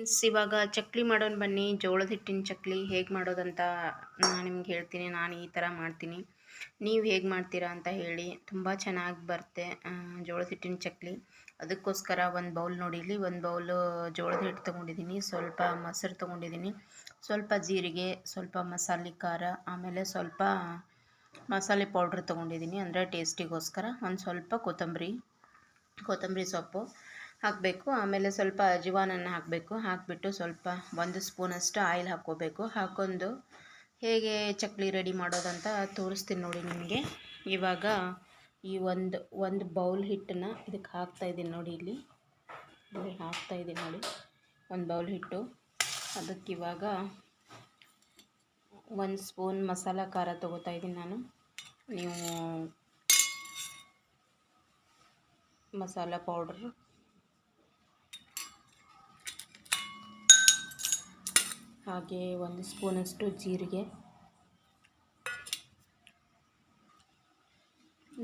Friends ಇವಾಗ ಚಕ್ಲಿ ಮಾಡೋಣ ಬನ್ನಿ, ಜೋಳದ ಹಿಟ್ಟಿನ ಚಕ್ಲಿ ಹೇಗೆ ಮಾಡೋದಂತ ನಾನು ನಿಮ್ಗೆ ಹೇಳ್ತೀನಿ, ನಾನು ಈ ಥರ ಮಾಡ್ತೀನಿ. ನೀವು ಹೇಗೆ ಮಾಡ್ತೀರಾ ಅಂತ ಹೇಳಿ, ತುಂಬ ಚೆನ್ನಾಗಿ ಬರುತ್ತೆ ಜೋಳದ ಹಿಟ್ಟಿನ ಚಕ್ಲಿ. ಅದಕ್ಕೋಸ್ಕರ ಒಂದು ಬೌಲ್ ನೋಡಿಲಿ ಒಂದು ಬೌಲು ಜೋಳದ ಹಿಟ್ಟು ತೊಗೊಂಡಿದ್ದೀನಿ ಸ್ವಲ್ಪ ಮೊಸರು ತೊಗೊಂಡಿದ್ದೀನಿ ಸ್ವಲ್ಪ ಜೀರಿಗೆ, ಸ್ವಲ್ಪ ಮಸಾಲೆ ಖಾರ, ಆಮೇಲೆ ಸ್ವಲ್ಪ ಮಸಾಲೆ ಪೌಡ್ರ್ ತೊಗೊಂಡಿದ್ದೀನಿ ಅಂದರೆ ಟೇಸ್ಟಿಗೋಸ್ಕರ. ಒಂದು ಸ್ವಲ್ಪ ಕೊತ್ತಂಬರಿ ಕೊತ್ತಂಬರಿ ಸೊಪ್ಪು ಹಾಕಬೇಕು. ಆಮೇಲೆ ಸ್ವಲ್ಪ ಅಜವಾನನ್ನು ಹಾಕಬೇಕು. ಹಾಕಿಬಿಟ್ಟು ಸ್ವಲ್ಪ ಒಂದು ಸ್ಪೂನಷ್ಟು ಆಯಿಲ್ ಹಾಕ್ಕೋಬೇಕು. ಹಾಕೊಂಡು ಹೇಗೆ ಚಕ್ಲಿ ರೆಡಿ ಮಾಡೋದಂತ ತೋರಿಸ್ತೀನಿ ನೋಡಿ ನಿಮಗೆ. ಇವಾಗ ಈ ಒಂದು ಒಂದು ಬೌಲ್ ಹಿಟ್ಟನ್ನು ಇದಕ್ಕೆ ಹಾಕ್ತಾಯಿದ್ದೀನಿ ನೋಡಿ ಇಲ್ಲಿ. ಇಲ್ಲಿ ಹಾಕ್ತಾಯಿದ್ದೀನಿ ನೋಡಿ. ಒಂದು ಬೌಲ್ ಹಿಟ್ಟು. ಅದಕ್ಕೆ ಇವಾಗ ಒಂದು ಸ್ಪೂನ್ ಮಸಾಲ ಖಾರ ತೊಗೋತಾ ಇದ್ದೀನಿ ನಾನು. ನೀವು ಮಸಾಲ ಪೌಡ್ರ್ ಹಾಗೆ ಒಂದು ಸ್ಪೂನಷ್ಟು ಜೀರಿಗೆ.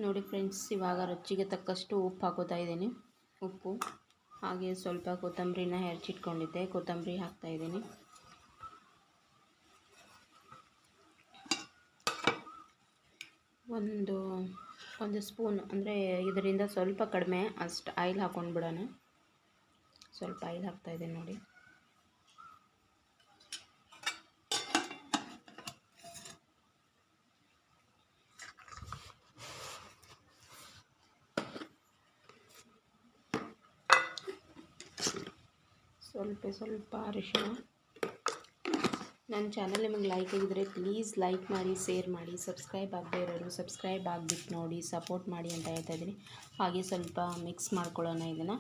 ನೋಡಿ ಫ್ರೆಂಡ್ಸ್, ಇವಾಗ ರುಚಿಗೆ ತಕ್ಕಷ್ಟು ಉಪ್ಪು ಹಾಕೋತಾ ಇದ್ದೀನಿ. ಉಪ್ಪು, ಹಾಗೆ ಸ್ವಲ್ಪ ಕೊತ್ತಂಬರಿನ ಹೆರ್ಚಿಟ್ಕೊಂಡಿದ್ದೆ, ಕೊತ್ತಂಬರಿ ಹಾಕ್ತಾ ಇದ್ದೀನಿ. ಒಂದು ಒಂದು ಸ್ಪೂನ್, ಅಂದರೆ ಇದರಿಂದ ಸ್ವಲ್ಪ ಕಡಿಮೆ ಅಷ್ಟು ಆಯಿಲ್ ಹಾಕ್ಕೊಂಡು ಬಿಡೋಣ ಸ್ವಲ್ಪ ಆಯಿಲ್ ಹಾಕ್ತಾಯಿದ್ದೀನಿ ನೋಡಿ. ಸ್ವಲ್ಪ ಸ್ವಲ್ಪ ಅರಿಶಿನ ನನ್ನ ಚಾನಲ್ ನಿಮಗೆ ಲೈಕ್ ಆಗಿದ್ರೆ ಪ್ಲೀಸ್ ಲೈಕ್ ಮಾಡಿ ಶೇರ್ ಮಾಡಿ ಸಬ್ಸ್ಕ್ರೈಬ್ ಆಗದೆ ಇರೋರು ಸಬ್ಸ್ಕ್ರೈಬ್ ಆಗಿಬಿಟ್ಟು ನೋಡಿ ಸಪೋರ್ಟ್ ಮಾಡಿ ಅಂತ ಹೇಳ್ತಾ ಇದ್ದೀನಿ. ಹಾಗೆ ಸ್ವಲ್ಪ ಮಿಕ್ಸ್ ಮಾಡ್ಕೊಳ್ಳೋಣ ಇದನ್ನು.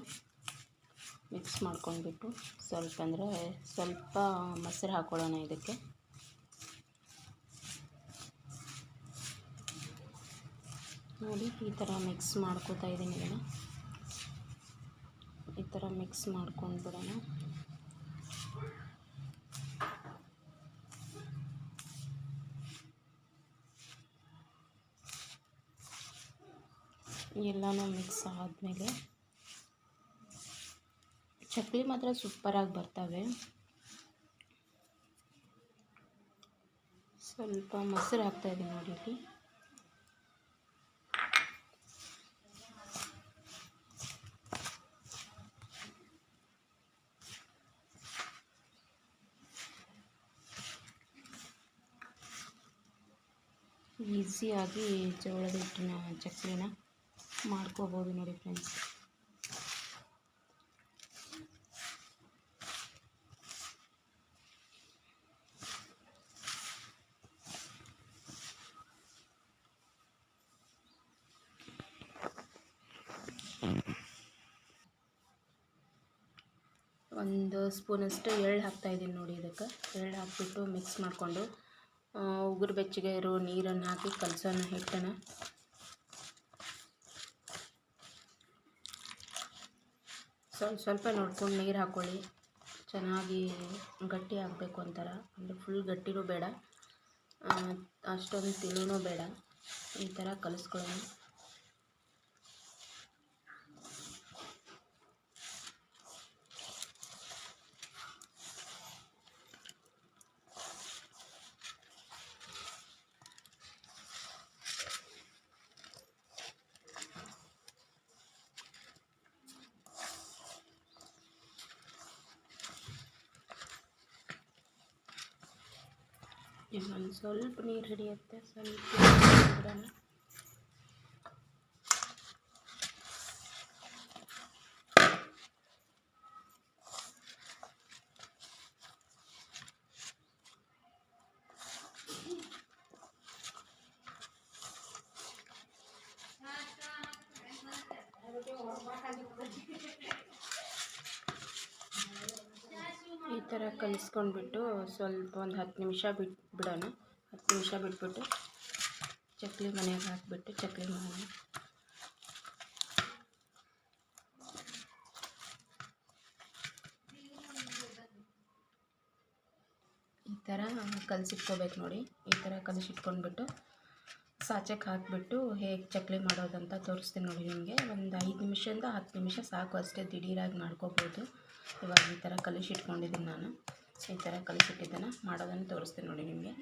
ಮಿಕ್ಸ್ ಮಾಡ್ಕೊಂಡ್ಬಿಟ್ಟು ಸ್ವಲ್ಪ ಅಂದರೆ ಸ್ವಲ್ಪ ಮೊಸರು ಹಾಕ್ಕೊಳ್ಳೋಣ ಇದಕ್ಕೆ. ನೋಡಿ ಈ ಥರ ಮಿಕ್ಸ್ ಮಾಡ್ಕೋತಾ ಇದ್ದೀನಿ ಇದನ್ನು. ಈ ಥರ ಮಿಕ್ಸ್ ಮಾಡ್ಕೊಂಡು ಬಿಡೋಣ. ಎಲ್ಲನೂ ಮಿಕ್ಸ್ ಆದಮೇಲೆ ಚಕ್ಲಿ ಮಾತ್ರ ಸೂಪರಾಗಿ ಬರ್ತವೆ. ಸ್ವಲ್ಪ ಮೊಸರು ಹಾಕ್ತಾಯಿದ್ದೀನಿ ನೋಡಿ ಈಸಿಯಾಗಿ ಜೋಳದ ಹಿಟ್ಟಿನ ಚಕ್ಲಿನ ಮಾಡ್ಕೋಬೋದು ನೋಡಿ ಫ್ರೆಂಡ್ಸ್ ಒಂದು ಸ್ಪೂನಷ್ಟು ಎಳ್ಳು ಹಾಕ್ತಾಯಿದ್ದೀನಿ ನೋಡಿ ಇದಕ್ಕೆ. ಎಳ್ಳು ಹಾಕಿಬಿಟ್ಟು ಮಿಕ್ಸ್ ಮಾಡಿಕೊಂಡು ಉಗುರು ಬೆಚ್ಚಗೆ ಇರೋ ನೀರನ್ನು ಹಾಕಿ ಕಲಸೋಣ ಹಿಟ್ಟನ್ನು ಸ್ವಲ್ಪ ಸ್ವಲ್ಪ ನೋಡ್ಕೊಂಡು ನೀರು ಹಾಕ್ಕೊಳ್ಳಿ ಚೆನ್ನಾಗಿ ಗಟ್ಟಿ ಆಗಬೇಕು ಅಂತಾರೆ ಅಂದರೆ ಫುಲ್ ಗಟ್ಟಿನೂ ಬೇಡ. ಅಷ್ಟೊಂದು ತಿಳುನೂ ಬೇಡ. ಈ ಥರ ಕಲಿಸ್ಕೊಳ್ಳೋಣ. ಇನ್ನೊಂದು ಸ್ವಲ್ಪ ನೀರು ಹಿಡಿಯುತ್ತೆ ಸ್ವಲ್ಪ ಬಿಡೋಣ ಈ ಥರ ಕಲಿಸ್ಕೊಂಡ್ಬಿಟ್ಟು ಸ್ವಲ್ಪ ಒಂದು ಹತ್ತು ನಿಮಿಷ ಬಿಟ್ಟು ಬಿಡೋಣ. ಹತ್ತು ನಿಮಿಷ ಬಿಟ್ಬಿಟ್ಟು ಚಕ್ಲಿ ಮನೆಗೆ ಹಾಕಿಬಿಟ್ಟು ಚಕ್ಲಿ ಮಾಡೋಣ. ಈ ಥರ ಕಲಸಿಟ್ಕೋಬೇಕು ನೋಡಿ. ಈ ಥರ ಕಲಸಿಟ್ಕೊಂಡ್ಬಿಟ್ಟು ಸಾಚಕ್ಕೆ ಹಾಕಿಬಿಟ್ಟು ಹೇಗೆ ಚಕ್ಲಿ ಮಾಡೋದಂತ ತೋರಿಸ್ತೀನಿ ನೋಡಿ ನಿಮಗೆ. ಒಂದು ಐದು ನಿಮಿಷದಿಂದ ಹತ್ತು ನಿಮಿಷ ಸಾಕು ಅಷ್ಟೇ ದಿಢೀರಾಗಿ ಮಾಡ್ಕೋಬೋದು. ಇವಾಗ ಈ ಥರ ಕಲಿಸಿಟ್ಕೊಂಡಿದ್ದೀನಿ ನಾನು. ಈ ಥರ ಕಲಿಸಿಟ್ಟಿದ್ದನ್ನು ಮಾಡೋದನ್ನು ತೋರಿಸ್ತೀನಿ ನೋಡಿ ನಿಮಗೆ.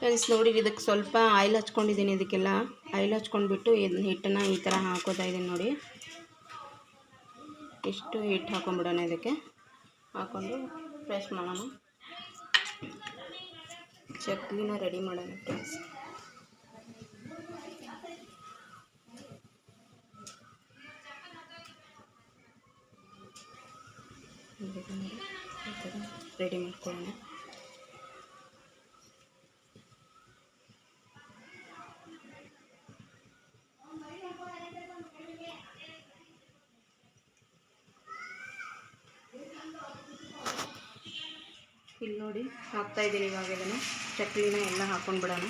ಫ್ರೆಂಡ್ಸ್ ನೋಡಿ, ಇದಕ್ಕೆ ಸ್ವಲ್ಪ ಆಯಿಲ್ ಹಚ್ಕೊಂಡಿದ್ದೀನಿ. ಇದಕ್ಕೆಲ್ಲ ಆಯಿಲ್ ಹಚ್ಕೊಂಡ್ಬಿಟ್ಟು ಇದನ್ನ ಹಿಟ್ಟನ್ನು ಈ ಥರ ಹಾಕೋತಾ ಇದ್ದೀನಿ ನೋಡಿ. ಇಷ್ಟು ಹಿಟ್ಟು ಹಾಕೊಂಡ್ಬಿಡೋಣ ಇದಕ್ಕೆ? ಹಾಕ್ಕೊಂಡು ಫ್ರೆಶ್ ಮಾಡೋಣ. ಚಕ್ಲಿನ ರೆಡಿ ಮಾಡೋಣ ಫ್ರೆಂಡ್ಸ್ ರೆಡಿ ಮಾಡ್ಕೊಳ್ಳೋಣ. ಇಲ್ಲಿ ನೋಡಿ ಹಾಕ್ತಾ ಇದ್ದೀನಿ ಇವಾಗ ಇದನ್ನು. ಚಕ್ಲಿನ ಎಲ್ಲ ಹಾಕೊಂಡು ಬಿಡೋಣ.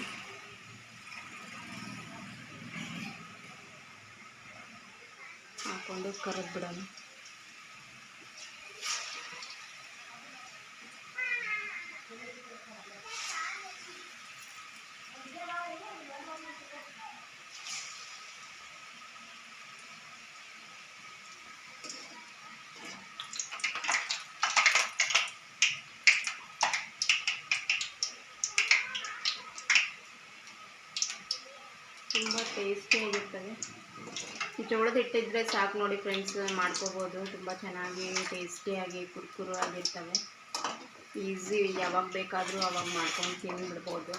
ಹಾಕ್ಕೊಂಡು ಕರೆದು ಬಿಡೋಣ. ತುಂಬ ಟೇಸ್ಟಿಯಾಗಿರ್ತವೆ ಜೋಳದ ಹಿಟ್ಟಿದ್ರೆ ಸಾಕು ನೋಡಿ ಫ್ರೆಂಡ್ಸ್ ಮಾಡ್ಕೋಬೋದು. ತುಂಬ ಚೆನ್ನಾಗಿ ಟೇಸ್ಟಿಯಾಗಿ ಕುರ್ಕುರು ಆಗಿರ್ತವೆ. ಈಸಿ ಯಾವಾಗ ಬೇಕಾದರೂ ಅವಾಗ ಮಾಡ್ಕೊಂಡು ತಿಂದ್ಬಿಡ್ಬೋದು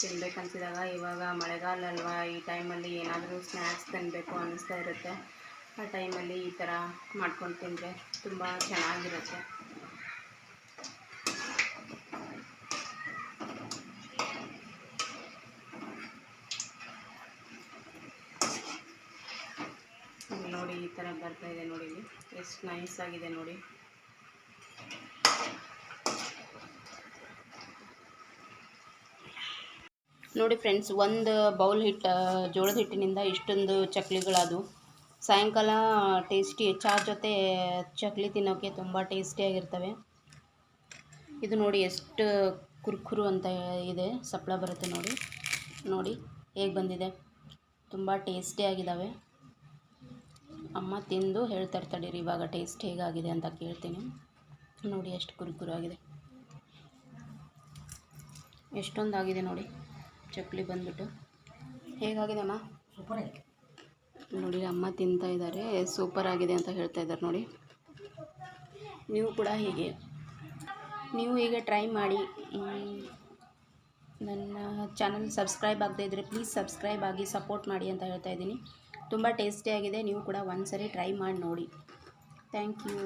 ತಿನ್ಬೇಕನ್ಸಿದಾಗ ಇವಾಗ ಮಳೆಗಾಲ ಅಲ್ವಾ, ಈ ಟೈಮಲ್ಲಿ ಏನಾದರೂ ಸ್ನ್ಯಾಕ್ಸ್ ತಿನ್ನಬೇಕು ಅನ್ನಿಸ್ತಾ ಇರುತ್ತೆ. ಆ ಟೈಮಲ್ಲಿ ಈ ಥರ ಮಾಡ್ಕೊಂಡು ತಿಂದರೆ ತುಂಬ ಚೆನ್ನಾಗಿರುತ್ತೆ ಇಲ್ಲಿ ನೋಡಿ ಈ ಥರ ಬರ್ತಾ ಇದೆ ನೋಡಿ ಇಲ್ಲಿ. ಎಷ್ಟು ನೈಸ್ ಆಗಿದೆ ನೋಡಿ. ನೋಡಿ ಫ್ರೆಂಡ್ಸ್, ಒಂದು ಬೌಲ್ ಹಿಟ್ಟು ಜೋಳದ ಹಿಟ್ಟಿನಿಂದ ಇಷ್ಟೊಂದು ಚಕ್ಲಿಗಳದು. ಸಾಯಂಕಾಲ ಟೇಸ್ಟಿ, ಚಾ ಜೊತೆ ಚಕ್ಲಿ ತಿನ್ನೋಕ್ಕೆ ತುಂಬ ಟೇಸ್ಟಿಯಾಗಿರ್ತವೆ ಇದು ನೋಡಿ ಎಷ್ಟು ಕುರ್ಕುರು ಅಂತ ಇದೆ ಸಪ್ಪಳ ಬರುತ್ತೆ ನೋಡಿ. ನೋಡಿ, ಹೇಗೆ ಬಂದಿದೆ. ತುಂಬ ಟೇಸ್ಟಿಯಾಗಿದ್ದಾವೆ ಅಮ್ಮ ತಿಂದು ಹೇಳ್ತಾರೆ ತಡೀರಿ ಇವಾಗ ಟೇಸ್ಟ್ ಹೇಗಾಗಿದೆ ಅಂತ ಕೇಳ್ತೀನಿ. ನೋಡಿ ಎಷ್ಟು ಕುರುಕುರು ಆಗಿದೆ ಎಷ್ಟೊಂದಾಗಿದೆ ನೋಡಿ ಚಕ್ಲಿ ಬಂದ್ಬಿಟ್ಟು. ಹೇಗಾಗಿದೆ ಅಮ್ಮ? ಸೂಪರ್ ನೋಡಿ ಅಮ್ಮ ತಿಂತಾ ಇದ್ದಾರೆ ಸೂಪರ್ ಆಗಿದೆ ಅಂತ ಹೇಳ್ತಾ ಇದ್ದಾರೆ ನೋಡಿ. ನೀವು ಕೂಡ ಹೀಗೆ. ನೀವು ಹೀಗೆ ಟ್ರೈ ಮಾಡಿ. ನನ್ನ ಚಾನಲ್ ಸಬ್ಸ್ಕ್ರೈಬ್ ಆಗದೆ ಇದ್ದರೆ ಪ್ಲೀಸ್ ಸಬ್ಸ್ಕ್ರೈಬ್ ಆಗಿ ಸಪೋರ್ಟ್ ಮಾಡಿ ಅಂತ ಹೇಳ್ತಾ ಇದ್ದೀನಿ. ತುಂಬ ಟೇಸ್ಟಿಯಾಗಿದೆ ನೀವು ಕೂಡ ಒಂದ್ಸರಿ ಟ್ರೈ ಮಾಡಿ ನೋಡಿ. Thank you.